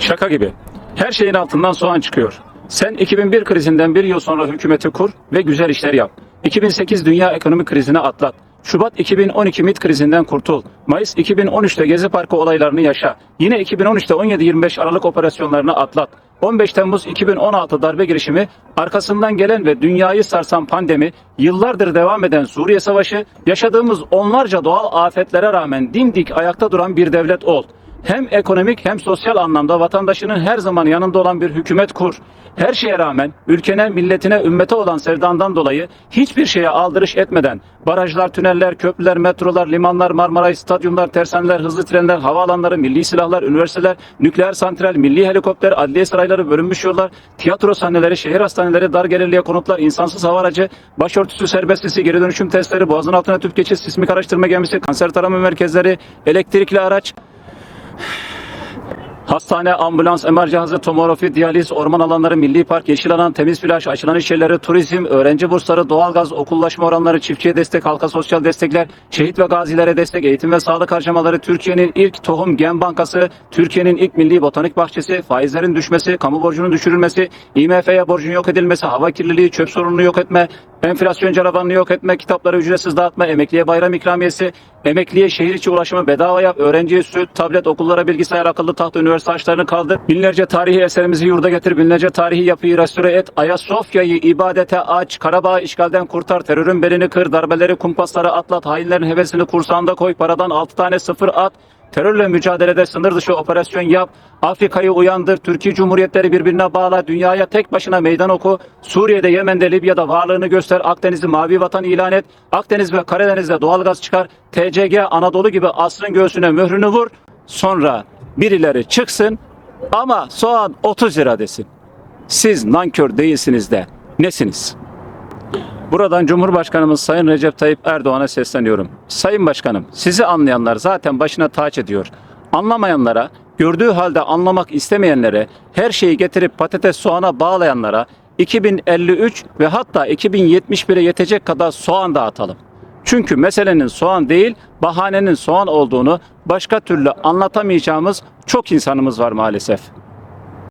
Şaka gibi. Her şeyin altından soğan çıkıyor. Sen 2001 krizinden bir yıl sonra hükümeti kur ve güzel işler yap. 2008 dünya ekonomik krizini atlat. Şubat 2012 MİT krizinden kurtul. Mayıs 2013'te Gezi Parkı olaylarını yaşa. Yine 2013'te 17-25 Aralık operasyonlarını atlat. 15 Temmuz 2016 darbe girişimi, arkasından gelen ve dünyayı sarsan pandemi, yıllardır devam eden Suriye Savaşı, yaşadığımız onlarca doğal afetlere rağmen dimdik ayakta duran bir devlet ol. Hem ekonomik hem sosyal anlamda vatandaşının her zaman yanında olan bir hükümet kur. Her şeye rağmen ülkene, milletine, ümmete olan sevdandan dolayı hiçbir şeye aldırış etmeden barajlar, tüneller, köprüler, metrolar, limanlar, Marmaray, stadyumlar, tersaneler, hızlı trenler, havaalanları, milli silahlar, üniversiteler, nükleer santral, milli helikopter, adliye sarayları, bölünmüş yollar, tiyatro sahneleri, şehir hastaneleri, dar gelirliye konutlar, insansız hava aracı, başörtüsü serbestlisi, geri dönüşüm testleri, boğazın altına tüp geçiş, sismik araştırma gemisi, kanser tarama merkezleri, elektrikli araç, Hastane, ambulans, MR cihazı, tomografi, diyaliz, orman alanları, milli park, yeşil alan, temiz plaj, açılan iş yerleri, turizm, öğrenci bursları, doğalgaz, okullaşma oranları, çiftçiye destek, halka sosyal destekler, şehit ve gazilere destek, eğitim ve sağlık harcamaları, Türkiye'nin ilk tohum gen bankası, Türkiye'nin ilk milli botanik bahçesi, faizlerin düşmesi, kamu borcunun düşürülmesi, IMF'ye borcun yok edilmesi, hava kirliliği, çöp sorununu yok etme, enflasyon canavarını yok etme, kitapları ücretsiz dağıtma, emekliye bayram ikramiyesi, emekliye şehir içi ulaşımı bedava yap, öğrenciye süt, tablet, okullara bilgisayar, akıllı tahta, üniversite açlarını kaldır. Binlerce tarihi eserimizi yurda getir, binlerce tarihi yapıyı restore et, Ayasofya'yı ibadete aç, Karabağ'ı işgalden kurtar, terörün belini kır, darbeleri, kumpasları atlat, hainlerin hevesini kursağında koy, paradan 6 tane sıfır at, Terörle mücadelede sınır dışı operasyon yap, Afrika'yı uyandır, Türkiye Cumhuriyetleri birbirine bağla, dünyaya tek başına meydan oku, Suriye'de, Yemen'de, Libya'da varlığını göster, Akdeniz'i mavi vatan ilan et, Akdeniz ve Karadeniz'de doğalgaz çıkar, TCG Anadolu gibi asrın göğsüne mührünü vur, sonra birileri çıksın ama soğan 30 lira desin. Siz nankör değilsiniz de nesiniz? Buradan Cumhurbaşkanımız Sayın Recep Tayyip Erdoğan'a sesleniyorum. Sayın Başkanım, sizi anlayanlar zaten başına taç ediyor. Anlamayanlara, gördüğü halde anlamak istemeyenlere, her şeyi getirip patates soğana bağlayanlara 2053 ve hatta 2071'e yetecek kadar soğan dağıtalım. Çünkü meselenin soğan değil, bahanenin soğan olduğunu başka türlü anlatamayacağımız çok insanımız var maalesef.